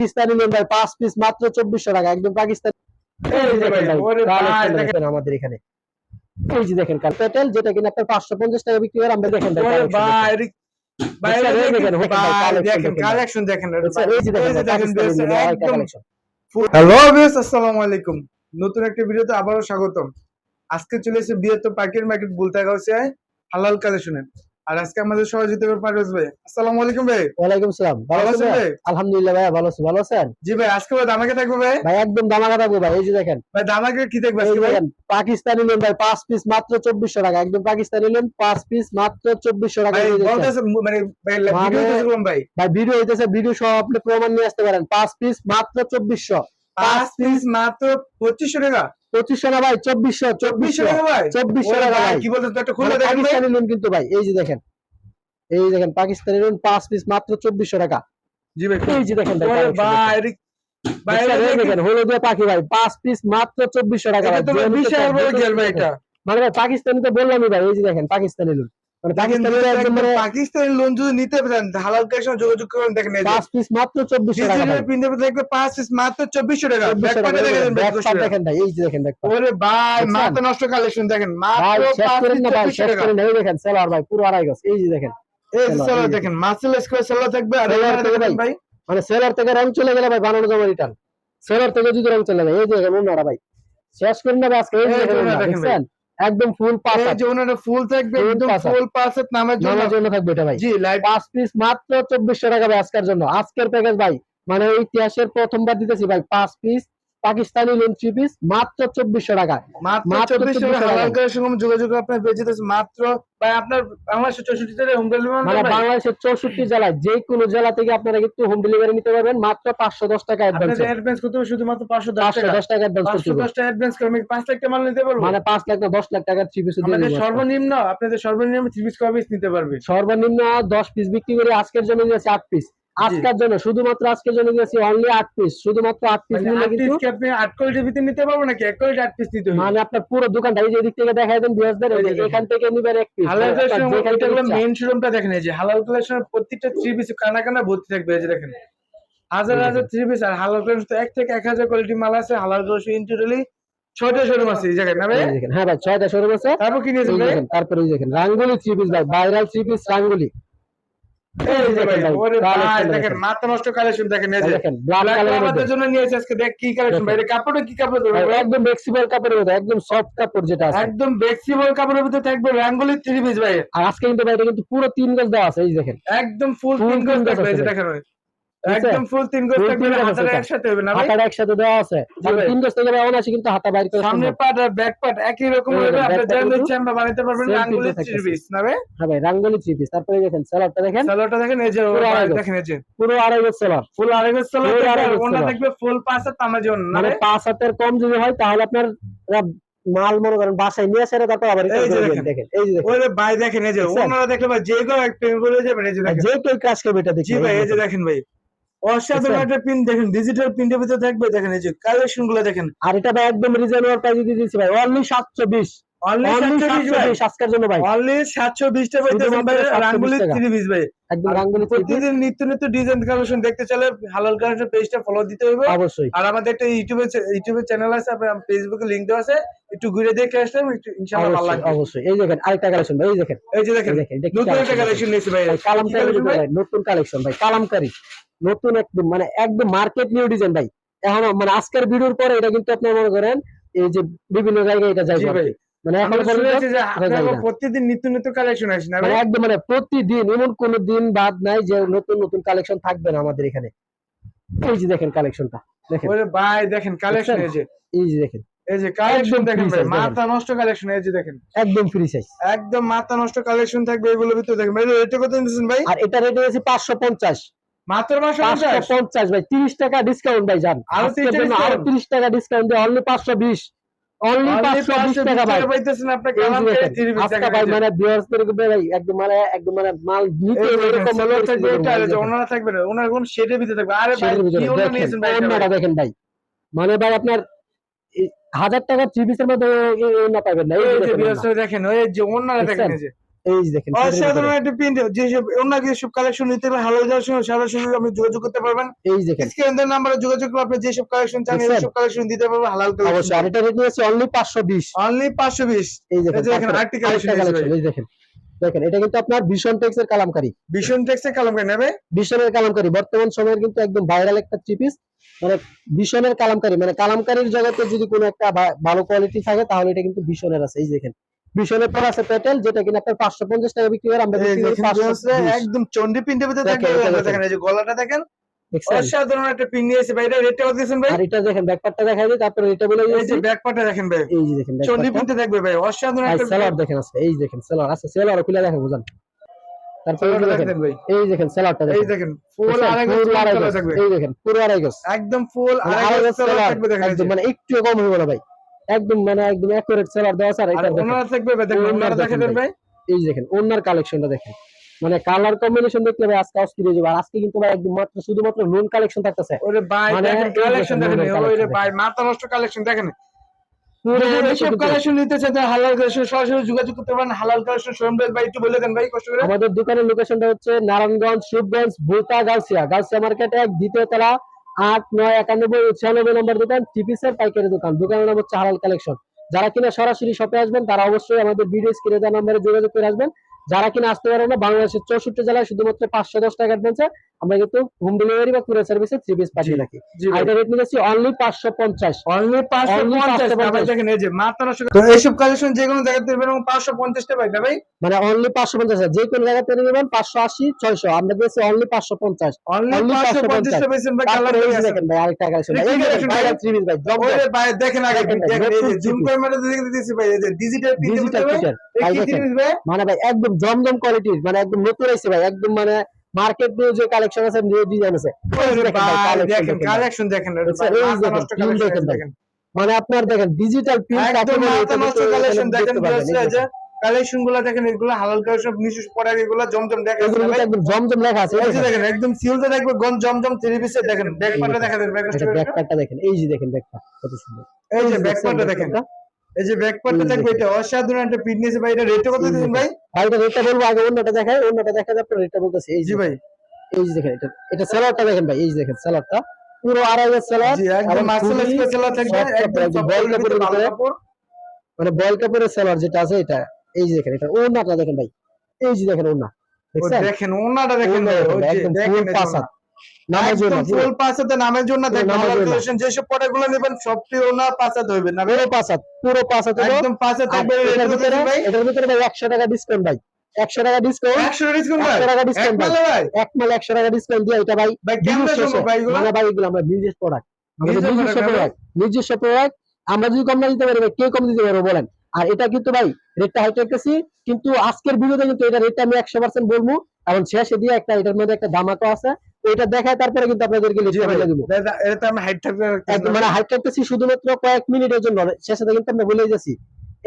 পাকিস্তানি ভাই পাঁচ পিস মাত্র চব্বিশশো টাকা একদম পাকিস্তানি আমাদের এখানে। এই যে দেখেন পেটেল যেটা কিনা আপনার পাঁচশো পঞ্চাশ টাকা বিক্রি করে আমরা দেখেন নতুন একটা ভিডিওতে আবারও স্বাগতম। আজকে চলে এসেছে বৃহত্তর পাইকারি মার্কেট বলতে হালাল কালেকশনের। আর আজকে আমাদের সহযোগিতা করে পারভেজ ভাই। আসসালামু আলাইকুম ভাই। ওয়ালাইকুম সালাম। ভালো আছেন আছেন ভাই? আলহামদুলিল্লাহ ভাই ভালো আছি। ভালো আছেন? জি ভাই আজকে ভাই দামাকে থাকবে ভাই? ভাই একদম দামাকা থাকব ভাই এই যে দেখেন। ভাই দামাকে কি থাকবে আজকে ভাই? পাকিস্তানি নেন ভাই পাঁচ পিস মাত্র চব্বিশশো টাকা। একদম পাকিস্তানি নেন পাঁচ পিস মাত্র চব্বিশশো টাকা। ভাই বলতেছে মানে ভাই ভিডিও দেখলাম ভাই। ভাই ভিডিও হইতেছে ভিডিও সহ আপনি প্রমাণ নিয়ে আসতে পারেন। পাঁচ পিস মাত্র চব্বিশশো। পাঁচ পিস মাত্র পঁচিশশো টাকা। পঁচিশশো না ভাই চব্বিশশো চব্বিশশো ভাই? কি বলতে মানে পাকিস্তানি লোন কিন্তু ভাই এই যে দেখেন। এই দেখেন পাকিস্তানি লোন পাঁচ পিস মাত্র চব্বিশশো টাকা। জি ভাই এই যে দেখেন ভাই হলুদিয়া পাখি ভাই পাঁচ পিস মাত্র চব্বিশশো টাকা মানে পাকিস্তানি তো বললামই ভাই এই যে দেখেন পাকিস্তানি লোন মানে একদম মানে পাকিস্তানি লোন যদি নিতে পারেন হালাল ক্যাশ যোগাযোগ করুন দেখেন পাঁচ পিস মাত্র চব্বিশশো টাকা ভাই। দেখবে পাঁচ পিস মাত্র চব্বিশশো টাকা। দেখেন ভাই এই যে দেখেন ওরে ভাই দেখছেন? নষ্ট কালেকশন দেখেন মাত্র শেষ পাঁচ না ভাই চব্বিশশো শেষ টাকা। করেন না। এই দেখেন সেলার ভাই পুরো আড়াই এই যে দেখেন এই। দেখেন মাসেল স্কোয়ার সেলো থাকবে আর ভাই। মানে সেলার থেকে রং চলে গেলে ভাই বানানো যাবে রিটার্ন সেলার থেকে যদি রং চলে যায় এই যে দেখেন ভাই। শেষ করেন না আজকে এই দেখেন একদম ফুল পাস এই যে ওনারা ফুল থাকবে একদম ফুল পাস নামের জন্য। নামের জন্য থাকবে এটা ভাই। জি লাইভ পাঁচ পিস মাত্র চব্বিশশো টাকা ভাই আজকের জন্য। আজকের প্যাকেজ ভাই মানে ইতিহাসের প্রথমবার দিতেছি ভাই পাঁচ piece Pakistani lawn three piece মাত্র চব্বিশশো টাকা মাত্র টাকা 24 টাকা। হালাল ক্যাশের সঙ্গে যোগাযোগ আপনার পেয়ে যেতেছে মাত্র আপনার বাংলাদেশের চৌষট্টি জেলায় হোম ডেলিভারি মানে বাংলাদেশের চৌষট্টি জেলায় যে কোনো জেলা থেকে আপনারা কিন্তু হোম ডেলিভারি নিতে পারবেন মাত্র পাঁচশো দশ টাকা অ্যাডভান্স অ্যাডভান্স করতে হবে শুধুমাত্র পাঁচশো দশ টাকা। দশ টাকা অ্যাডভান্স করতে পাঁচশো দশ টাকা অ্যাডভান্স করে আমি পাঁচ লাখ টাকা মাল নিতে পারব? মানে পাঁচ লাখ না দশ লাখ টাকার থ্রি পিস দিয়ে। সর্বনিম্ন আপনাদের সর্বনিম্ন থ্রি পিস কয় পিস নিতে পারবে? সর্বনিম্ন দশ পিস বিক্রি করে আজকের জন্য আট পিস আজকের জন্য শুধুমাত্র আজকের জন্য দিয়েছি অনলি আট পিস শুধুমাত্র আট পিস মানে নিলে কিন্তু আপনি আট কোয়ালিটির ভিতরে নিতে পারব নাকি? এক কোয়ালিটি আট পিস নিতে হবে। মানে আপনার পুরো দোকানটা এই যে এদিক থেকে দেখাই দেন বিয়াসদের এখান থেকে নিবেন এক পিস হালাল কালেকশন। মেইন শোরুমটা দেখেন এই যে হালাল কালেকশনের প্রত্যেকটা থ্রি পিস কানা কানা ভর্তি থাকবে এই যে দেখেন। হাজার হাজার থ্রি পিস আর হালাল কালেকশন তো এক থেকে এক হাজার কোয়ালিটি মাল আছে হালাল কালেকশন ইন টোটালি ছয়টা শোরুম আছে এই জায়গায় না ভাই? হ্যাঁ ভাই ছয়টা শোরুম আছে। তারপর কি নিয়েছেন তারপরে দেখেন রাঙ্গুলি থ্রি পিস ভাই ভাইরাল থ্রি পিস রাঙ্গুলি। মাথা নষ্ট কালেকশন দেখেন জন্য নিয়েছে আজকে দেখ কি কালেকশন ভাই কাপড়টা কি কাপড়? একদম ফ্লেক্সিবল কাপড়ের মধ্যে একদম সফট কাপড় যেটা আছে একদম বেক্সিবল কাপড়ের ভিতরে থাকবে রাঙ্গুলি থ্রি পিস ভাই আজকে কিন্তু ভাই এটা কিন্তু পুরো তিন গজ দেওয়া আছে এই দেখেন একদম ফুল তিন গজ। দেখেন? একদম ফুল তিন গজ থাকবে তিন গজ আছে। হাতাটা একসাথে হবে না হাতাটা একসাথে দেওয়া আছে। তিন গজ থেকে অনায়াসে কিন্তু হাতা বাইর করে সামনে পাট আর ব্যাক পাট একই রকম হবে আপনি যেমন কিন্তু আমরা বানাইতে পারবেন রাঙ্গুলি না ভাই? হ্যাঁ ভাই রাঙ্গুলি থ্রি তারপরে দেখেন। দেখেন দেখেন এই যে পুরো দেখেন এই যে। পুরো আড়াই গজ ফুল আড়াই গজ। থাকবে ফুল পাঁচ আর তামা জন না মানে পাঁচ হাতের কম যদি হয় তাহলে আপনার মাল মনে করেন বাসায় নিয়ে আসে তারপর আবার দেখেন। এই যে ওরে ভাই দেখেন এই যে ওনারা দেখলে ভাই যে কেউ এক প্রেম করে যাবেন এই যে আর যে কেউ কাজ করবে এটা দেখি ভাই এই যে দেখেন ভাই। অসাধারণ একটা পিন দেখেন ডিজিটাল পিনটার দেখেন এই যে গুলো দেখেন। আর এটা ভাই একদম রিজনেবল প্রাইসে জন্য ভাই। অনলি সাতশো বিশটা পাইতেছেন শুধুমাত্র ভাই 720 রাঙ্গুলি টাকা। থ্রি পিস ভাই। একদম প্রতিদিন নিত্য নিত্য ডিজাইন কালেকশন দেখতে চাইলে হালাল কালেকশন পেজটা ফলো দিতে হবে। অবশ্যই। আর আমাদের একটা ইউটিউবে ইউটিউবে চ্যানেল আছে আপনার ফেসবুকে লিংক দেওয়া আছে। একটু ঘুরে দেখে আসলাম ইনশাআল্লাহ ভালো অবশ্যই লাগবে। অবশ্যই। এই দেখেন আরেকটা কালেকশন ভাই এই দেখেন। এই যে দেখেন এই দেখেন এটা কি নতুন একটা কালেকশন নিয়েছি ভাই। ভাই, কালামকারী ভাই? ভাই? নতুন কালেকশন ভাই কালামকারী। নতুন একদম মানে একদম মার্কেট নিউ ডিজাইন ভাই। এখন মানে আজকের ভিডিওর পরে এটা কিন্তু আপনি মনে করেন এই যে বিভিন্ন জায়গায় এটা জি যাইবে ভাই। মানে না। প্রতিদিন নিত্য নিত্য কালেকশন আসে না ভাই একদম মানে প্রতিদিন এমন কোন দিন বাদ নাই যে নতুন নতুন কালেকশন থাকবে না আমাদের এখানে। এই যে দেখেন কালেকশনটা দেখেন। ওরে ভাই দেখেন কালেকশন এই যে। এই যে দেখেন। এই যে কালেকশন দেখেন free ভাই size দেখেন। মাথা নষ্ট কালেকশন এই যে দেখেন। একদম ফ্রি সাইজ একদম মাথা নষ্ট কালেকশন থাকবে এগুলোর ভিতরে দেখেন ভাই এটা কত ভাই? আর এটা রেট হয়েছে পাঁচশো পঞ্চাশ। মাত্র পাঁচশো ভাই টাকা ডিসকাউন্ট ভাই যান। আরও 30 জন্য আরও discount? তিরিশ টাকা ডিসকাউন্ট দিয়ে অনলি পাঁচশো বিশ। অনলি টাকা ভাই পাইতেছেন কালাম ভাই মানে ভাই একদম মানে একদম মানে মাল নিতে এরকম সালোয়ার থাকবে এটা যে ওনারা থাকবে না ওনার কোন শেডের ভিতরে থাকবে আরে ভাই কি ওনারা দেখেন, নিয়েছেন ভাই এটা দেখেন ভাই মানে ভাই আপনার হাজার টাকার থ্রি পিসের মধ্যে এই- এই না পাবেন না এই এই যে যে দেখেন ওই যে ওনারা দেখেন যে এই দেখেন অসাধারণ একটা প্রিন্ট যেসব অন্য যেসব কালেকশন নিতে হবে হালাল কালেকশন সরাসরি আপনি যোগাযোগ করতে পারবেন। এই দেখেন। স্ক্রিনের নাম্বারে যোগাযোগ করে আপনি যেসব কালেকশন চান? এইসব কালেকশন দিতে পারবেন হালাল অবশ্যই আর এটা রেট নিয়েছে অনলি পাঁচশো বিশ। অনলি পাঁচশো বিশ। এই দেখেন আরেকটি collection, এই দেখেন। দেখেন এটা কিন্তু আপনার ভীষণ টেক্স এর কালামকারী। ভীষণ টেক্সে কালামকারী নেবে ভীষণের কালামকারী। বর্তমান সময়ের কিন্তু একদম ভাইরাল একটা থ্রি পিস মানে ভীষণের কালামকারী মানে কালামকারীর জগতে যদি কোনো একটা ভালো কোয়ালিটি থাকে তাহলে এটা কিন্তু ভীষণের আছে। এই দেখেন পর আছে পেটেল যেটা কিনা আপনার পাঁচশো পঞ্চাশ টাকা বিক্রি করে আমরা একদম চন্ডি ভিতরে দেখেন, এই যে গলাটা দেখেন অসাধারণ একটা প্রিন্ট নিয়েছে ভাই এটা রেটটা কত দিয়েছেন ভাই? আর এটা দেখেন ব্যাকপার্টটা দেখা যায় তারপরে এটা বলে এই যে দিয়েছি। দেখেন ভাই এই যে দেখেন চন্ডি backpackটা। প্রিন্টে ভাই অসাধারণ একটা সেলার দেখেন আছে এই দেখেন সেলার আছে সেলার খুলে দেখেন বুঝান তারপরে দেখেন ভাই। এই দেখেন সেলারটা এই দেখেন ফুল দেখছেন? আড়াই গজ গজ। এই দেখেন পুরো আড়াই গজ। একদম ফুল মানে আড়াই গজ থাকবে দেখেন। মানে একটু কম হইব না ভাই। একদম মানে একদম অ্যাকুরেট সেলার দেওয়া আর এটা দেখেন ওনারা ভাই দেখেন ওনারা দেখেন ভাই। এই যে দেখেন ওনার কালেকশনটা দেখেন। মানে কালার কম্বিনেশন দেখলে ভাই আজকে অস্থির হয়ে যাবে। আর আজকে কিন্তু ভাই একদম মাত্র শুধুমাত্র নুন কালেকশন থাকতেছে। ওরে ভাই মানে দেখেন কালেকশন দেখেন, ওরে ভাই মাথা নষ্ট কালেকশন দেখেন। পুরো যদি হচ্ছে এসব কিন্তু- কালেকশন নিতে চান তাহলে হালাল কালেকশন সরাসরি যোগাযোগ করতে পারেন। হালাল কালেকশন সোমরাজ ভাই একটু বলে দেন ভাই কষ্ট করে। আমাদের দোকানের লোকেশনটা হচ্ছে নারায়ণগঞ্জ শিবগঞ্জ ভুলতা গাউসিয়া। গাউসিয়া মার্কেট এক দ্বিতীয় তলা আট, নয়, একানব্বই, ছিয়ানব্বই নম্বর দোকান টিপিসের পাইকারি দোকান। দোকানের নাম হচ্ছে হালাল কালেকশন যারা কিনা সরাসরি শপে আসবেন, তারা অবশ্যই আমাদের ভিডিও স্ক্রিনে দেওয়া নম্বরে যোগাযোগ করে আসবেন। যারা কিনা আসতে পারে না বাংলাদেশের চৌষট্টি জেলায় শুধুমাত্র পাঁচশো দশ টাকা অ্যাডভান্সে আমরা কিন্তু হোম ডেলিভারি বা কুরিয়ার সার্ভিসে থ্রি পিস পাঠিয়ে থাকি। এটা রেট নিয়েছি অনলি পাঁচশো পঞ্চাশ। অনলি পাঁচশো পঞ্চাশ দেখেন এই যে মাত্র তো এইসব কালেকশন যে কোনো জায়গাতে এবং পাঁচশো পঞ্চাশটা ভাই না ভাই? মানে অনলি পাঁচশো পঞ্চাশ যে কোনো জায়গা থেকে নেবেন পাঁচশো আশি ছয়শো। আমরা দিয়েছি অনলি পাঁচশো পঞ্চাশ। অনলি পাঁচশো 550 পঞ্চাশটা পেয়েছেন ভাই কালার তারপরে এই যে দেখেন ভাই আরেকটা কালেকশন থ্রি পিস ভাই জমজম ওরে ভাই দেখেন আগে দেখেন ভাই, দেখেন এই যে নতুন জুম জিনিস। করে মেরে দেখে দিতেছি ভাই এই যে ডিজিটাল ডিজিটাল মানে ভাই একদম জমজম কোয়ালিটির মানে একদম নতুন আইছে ভাই একদম মানে মার্কেট নিয়ে যে কালেকশন আছে নিউ ডিজাইন আছে। দেখেন কালেকশন দেখেন মাথা দেখেন, মানে আপনার দেখেন ডিজিটাল প্রিন্ট কালেকশন দেখেন কালেকশনগুলা দেখেন এগুলো হালাল কালেকশন নিচু পড়া এগুলো জমজম দেখেন এগুলো একদম জমজম লেখা আছে এই যে দেখেন। একদম সিলতে দেখবে গন জমজম থ্রি পিসে দেখেন ব্যাক পার্টটা দেখা দেন ব্যাক এটা দেখেন এই যে দেখেন ব্যাকটা কত সুন্দর। এই যে ব্যাক দেখছেন দেখেন? এই যে ব্যাক পার্টটা এই যে দেখবে দেখেন। এটা অসাধারণ একটা ফিটনেস ভাই এটা রেট কত এই ভাই? ভাই এটা রেটটা বলব আগে অন্যটা দেখাই অন্যটা দেখা যাবে রেটটা বলতেছি। এই জি ভাই। এই যে দেখেন এটা এটা সেলারটা দেখেন ভাই এই যে দেখেন সেলারটা পুরো আড়াই হাজার সেলার জি একদম এবং মার্সেল থাকবে একদম বল কাপড়ের মানে সেলার যেটা আছে এটা এই যে দেখেন এটা ওনাটা দেখেন ভাই এই যে দেখেন ওনা দেখেন ওনাটা দেখেন ভাই, দেখেন পাঁচ নামের জন্য ফুল পাঁচাতে নামের জন্য দেখেন নামের হালাল জন্য। কালেকশন যেসব প্রোডাক্টগুলো নেবেন সবটি ওনার পাঁচাতে হইবে না পুরো পাঁচ পুরো পাঁচ একদম পাঁচাতে আর এটার ভিতরে এটার ভিতরে ভাই একশো টাকা ডিসকাউন্ট ভাই। একশো টাকা ডিসকাউন্ট 100 ডিসকাউন্ট ভাই একশো টাকা ডিসকাউন্ট ভাই। এক মালে একশো টাকা ডিসকাউন্ট দিয়ে এটা ভাই ভাই কেমন বিশেষ সম্ভব ভাই এগুলো? মানে ভাই এগুলো আমরা নিজস্ব প্রোডাক্ট নিজস্ব নিজস্ব প্রোডাক্ট নিজস্ব প্রোডাক্ট আমরা যদি কম না দিতে পারি ভাই কে কম দিতে পারব বলেন? আর এটা কিন্তু ভাই রেটটা হাইট রাখতেছি কিন্তু আজকের ভিডিওতে কিন্তু এটা রেটটা আমি একশো পার্সেন্ট বলব। কারণ শেষে দিয়ে একটা এটার মধ্যে একটা দামাকও আছে। ওইটা দেখায় তারপরে কিন্তু আপনাদেরকে লিখে বলে দিব। এটা এটা আমি হাইট থাকবে একদম মানে হাইট রাখতেছি শুধুমাত্র কয়েক মিনিটের জন্য। শেষে কিন্তু আমরা বলে যাচ্ছি।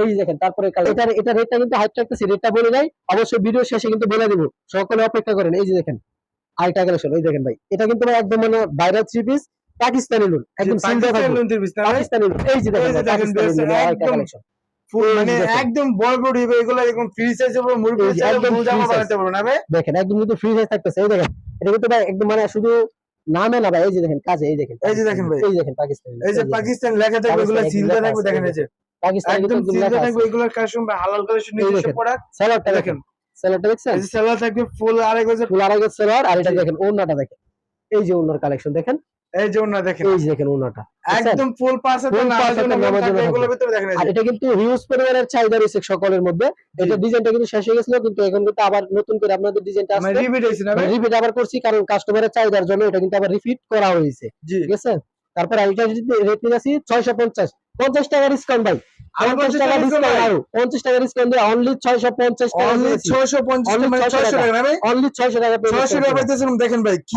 এই দেখেন তারপরে এটা এটা রেটটা কিন্তু হাইট রাখতেছি রেটটা বলে নাই। অবশ্যই ভিডিও শেষে কিন্তু বলে দিব। সকলে অপেক্ষা করেন। এই যে দেখেন আইটা কালেকশন এই দেখেন ভাই এটা কিন্তু ভাই একদম মানে viral three piece Pakistani lawn একদম পাকিস্তান লোন এই যে দেখেন একদম ফুল মানে। একদম বড় বড় এগুলো একদম ফ্রি সাইজ হবে মুরগি একদম ফুল জামা বানাতে পারব না ভাই? দেখেন একদম কিন্তু ফ্রি সাইজ থাকতেছে। এই দেখেন এটা কিন্তু ভাই একদম মানে শুধু নামে না ভাই এই যে দেখেন কাজে এই দেখেন এই যে দেখেন ভাই। এই দেখেন পাকিস্তান এই যে পাকিস্তান লেখা থাকবে এগুলো থাকবে দেখেন এই যে। পাকিস্তান একদম। থাকবে এগুলোর কালেকশন বা হালাল কালেকশন এই নিজস্ব প্রোডাক্ট দেখেন দেখছেন? এই সেলার থাকবে ফুল ফুল আড়াই গজ সেলার আর এটা দেখেন ওন্নাটা দেখেন। এই যে ওন্নার কালেকশন দেখেন। এই যে ওনা দেখেন। এই দেখেন ওনাটা। একদম ফুল জন্য এগুলোর থাকবে। ভিতরে দেখেন আর এটা কিন্তু হিউজ পরিমাণের চাহিদা রয়েছে সকলের মধ্যে। এটা ডিজাইনটা কিন্তু শেষ হয়ে গেছিল কিন্তু এখন কিন্তু আবার নতুন করে আপনাদের ডিজাইনটা মানে আসছে। রিপিট হয়েছে না রিপিট আবার করছি কারণ কাস্টমারের চাহিদার জন্য এটা কিন্তু আবার রিপিট করা হয়েছে। ঠিক আছে? তারপর যদি রেট নিয়েছি ছয়শো পঞ্চাশ। পঞ্চাশ টাকা ডিসকাউন্ট ভাই। পঞ্চাশ টাকা ডিসকাউন্ট পঞ্চাশ টাকা ডিসকাউন্ট দিয়ে অনলি ছয়শো পঞ্চাশ টাকা ছয়শো পঞ্চাশ মানে 600 ছয়শো টাকা। ভাই? অনলি ছয়শো টাকা ছয়শো টাকা দেখেন ভাই কি